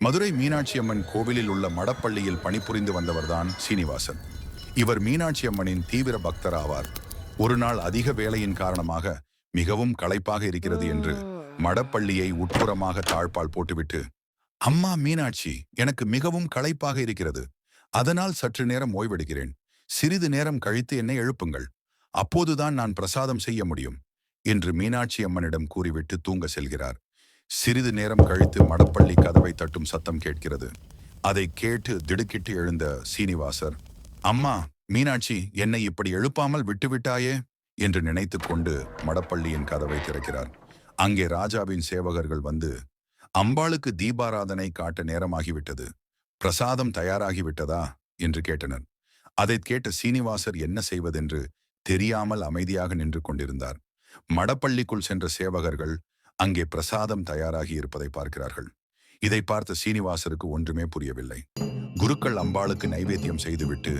மதுரை மீனாட்சி அம்மன் கோவிலில் உள்ள மடப்பள்ளியில் பணிபுரிந்து வந்தவர்தான் சீனிவாசன். இவர் மீனாட்சி அம்மனின் தீவிர பக்தர் ஆவார் ஒரு நாள் அதிக வேலையின் காரணமாக மிகவும் களைப்பாக இருக்கிறது என்று மடப்பள்ளியை உட்புறமாக தாழ்பால் போட்டுவிட்டு அம்மா மீனாட்சி எனக்கு மிகவும் களைப்பாக இருக்கிறது. அதனால் சற்று நேரம் ஓய்வெடுக்கிறேன். சிறிது நேரம் கழித்து என்னை எழுப்புங்கள். அப்போதுதான் நான் பிரசாதம் செய்ய முடியும். என்று மீனாட்சி அம்மனிடம் கூறிவிட்டு தூங்க செல்கிறார். சிறிது நேரம் கழித்து மடப்பள்ளி கதவை தட்டும் சத்தம் கேட்கிறது. அதை கேட்டு திடுக்கிட்டு எழுந்த சீனிவாசர் அம்மா மீனாட்சி என்னை இப்படி எழுப்பாமல் விட்டுவிட்டாயே? என்று நினைத்துக் கொண்டு மடப்பள்ளியின் கதவை திறக்கிறார். அங்கே ராஜாவின் சேவகர்கள் வந்து அம்பாளுக்கு தீபாராதனை காட்ட நேரமாகிவிட்டது. பிரசாதம் தயாராகிவிட்டதா? என்று கேட்டனர். அதைக் கேட்ட சீனிவாசர் என்ன செய்வதென்று தெரியாமல் அமைதியாக நின்று கொண்டிருந்தார். மடப்பள்ளிக்குள் சென்ற சேவகர்கள் அங்கே பிரசாதம் தயாராகி இருப்பதை பார்க்கிறார்கள். இதை பார்த்த சீனிவாசருக்கு ஒன்றுமே புரியவில்லை. குருக்கள் அம்பாளுக்கு நைவேத்தியம் செய்துவிட்டு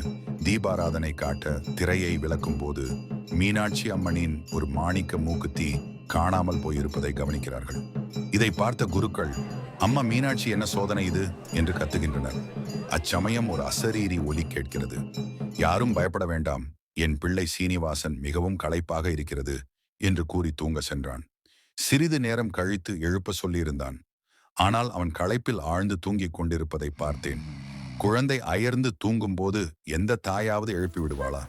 தீபாராதனை காட்ட திரையை விளக்கும் போது மீனாட்சி அம்மனின் ஒரு மாணிக்க மூக்குத்தி காணாமல் போயிருப்பதை கவனிக்கிறார்கள். இதை பார்த்த குருக்கள் அம்மா மீனாட்சி என்ன சோதனை இது? என்று கத்துகின்றனர். அச்சமயம் ஒரு அசரீரி ஒலி கேட்கிறது. யாரும் பயப்பட வேண்டாம். என் பிள்ளை சீனிவாசன் மிகவும் களைப்பாக இருக்கிறது என்று கூறி தூங்க சென்றான். சிறிது நேரம் கழித்து எழுப்ப சொல்லியிருந்தான். ஆனால் அவன் களைப்பில் ஆழ்ந்து தூங்கிக் கொண்டிருப்பதை பார்த்தேன். குழந்தை அயர்ந்து தூங்கும்போது எந்த தாயாவது எழுப்பி விடுவாளா?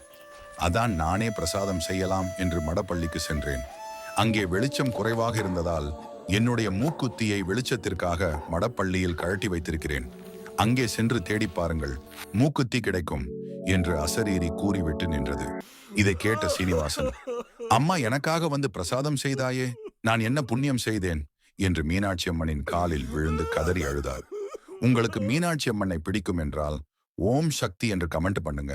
அதான் நானே பிரசாதம் செய்யலாம் என்று மடப்பள்ளிக்கு சென்றேன். அங்கே வெளிச்சம் குறைவாக இருந்ததால் என்னுடைய மூக்குத்தியை வெளிச்சத்திற்காக மடப்பள்ளியில் கழட்டி வைத்திருக்கிறேன். அங்கே சென்று தேடி பாருங்கள். மூக்குத்தி கிடைக்கும் என்று அசரீரி கூறிவிட்டு நின்றது. இதை கேட்ட சீனிவாசன் அம்மா எனக்காக வந்து பிரசாதம் செய்தாயே? நான் என்ன புண்ணியம் செய்தேன்? என்று மீனாட்சி அம்மனின் காலில் விழுந்து கதறி அழுதார். உங்களுக்கு மீனாட்சி அம்மனை பிடிக்கும் என்றால் ஓம் சக்தி என்று கமெண்ட் பண்ணுங்க.